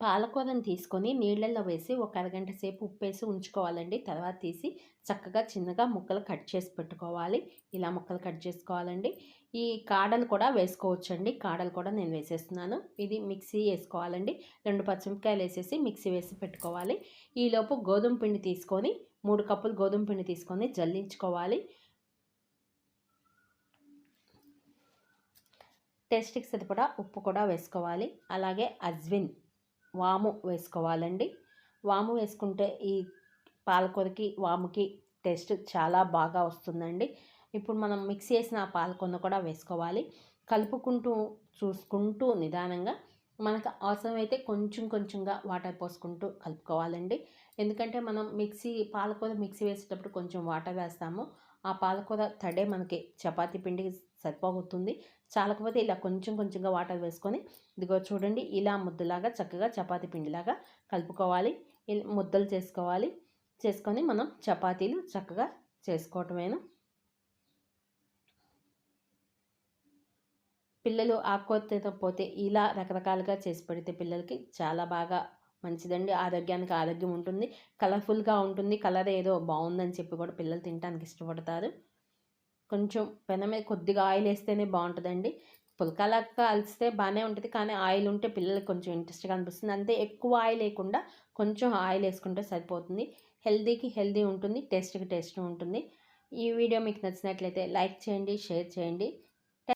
పాలకూరని తీసుకొని నీళ్ళల్లో వేసి ఒక అరగంట సేపు ఉప్పేసి ఉంచుకోవాలండి. తర్వాత తీసి చక్కగా చిన్నగా ముక్కలు కట్ చేసి పెట్టుకోవాలి. ఇలా ముక్కలు కట్ చేసుకోవాలండి. ఈ కాడలు కూడా వేసుకోవచ్చండి. కాడలు కూడా నేను వేసేస్తున్నాను. ఇది మిక్సీ వేసుకోవాలండి. రెండు పచ్చిమిరపకాయలు వేసేసి మిక్సీ వేసి పెట్టుకోవాలి. ఈలోపు గోధుమ పిండి తీసుకొని మూడు కప్పులు గోధుమ పిండి తీసుకొని జల్లించుకోవాలి. టేస్ట్కి సరిపడా ఉప్పు కూడా వేసుకోవాలి. అలాగే అజ్విన్ వాము వేసుకోవాలండి. వాము వేసుకుంటే ఈ పాలకూరకి వాముకి టేస్ట్ చాలా బాగా వస్తుందండి. ఇప్పుడు మనం మిక్స్ చేసిన ఆ పాలకొన్న కూడా వేసుకోవాలి. కలుపుకుంటూ చూసుకుంటూ నిదానంగా మనకు అవసరమైతే కొంచెం కొంచెంగా వాటర్ పోసుకుంటూ కలుపుకోవాలండి. ఎందుకంటే మనం మిక్సీ పాలకూర మిక్సీ వేసేటప్పుడు కొంచెం వాటర్ వేస్తాము. ఆ పాలకూర తడే మనకి చపాతీ పిండికి సరిపోతుంది. చాలకపోతే ఇలా కొంచెం కొంచెంగా వాటర్ వేసుకొని ఇదిగో చూడండి ఇలా ముద్దలాగా చక్కగా చపాతీ పిండిలాగా కలుపుకోవాలి. ముద్దలు చేసుకోవాలి. చేసుకొని మనం చపాతీలు చక్కగా చేసుకోవటమేను. పిల్లలు ఆకుకూరతో పోతే ఇలా రకరకాలుగా చేసి పెడితే పిల్లలకి చాలా బాగా మంచిదండి. ఆరోగ్యానికి ఆరోగ్యం ఉంటుంది. కలర్ఫుల్గా ఉంటుంది. కలర్ ఏదో బాగుందని చెప్పి కూడా పిల్లలు తినడానికి ఇష్టపడతారు. కొంచెం పెనమే కొద్దిగా ఆయిల్ వేస్తేనే బాగుంటుందండి. పుల్కాలా కలిస్తే బాగానే ఉంటుంది. కానీ ఆయిల్ ఉంటే పిల్లలకి కొంచెం ఇంట్రెస్ట్గా అనిపిస్తుంది. అంతే ఎక్కువ ఆయిల్ లేకుండా కొంచెం ఆయిల్ వేసుకుంటే సరిపోతుంది. హెల్దీకి హెల్దీ ఉంటుంది. టేస్ట్కి టేస్ట్ ఉంటుంది. ఈ వీడియో మీకు నచ్చినట్లయితే లైక్ చేయండి షేర్ చేయండి.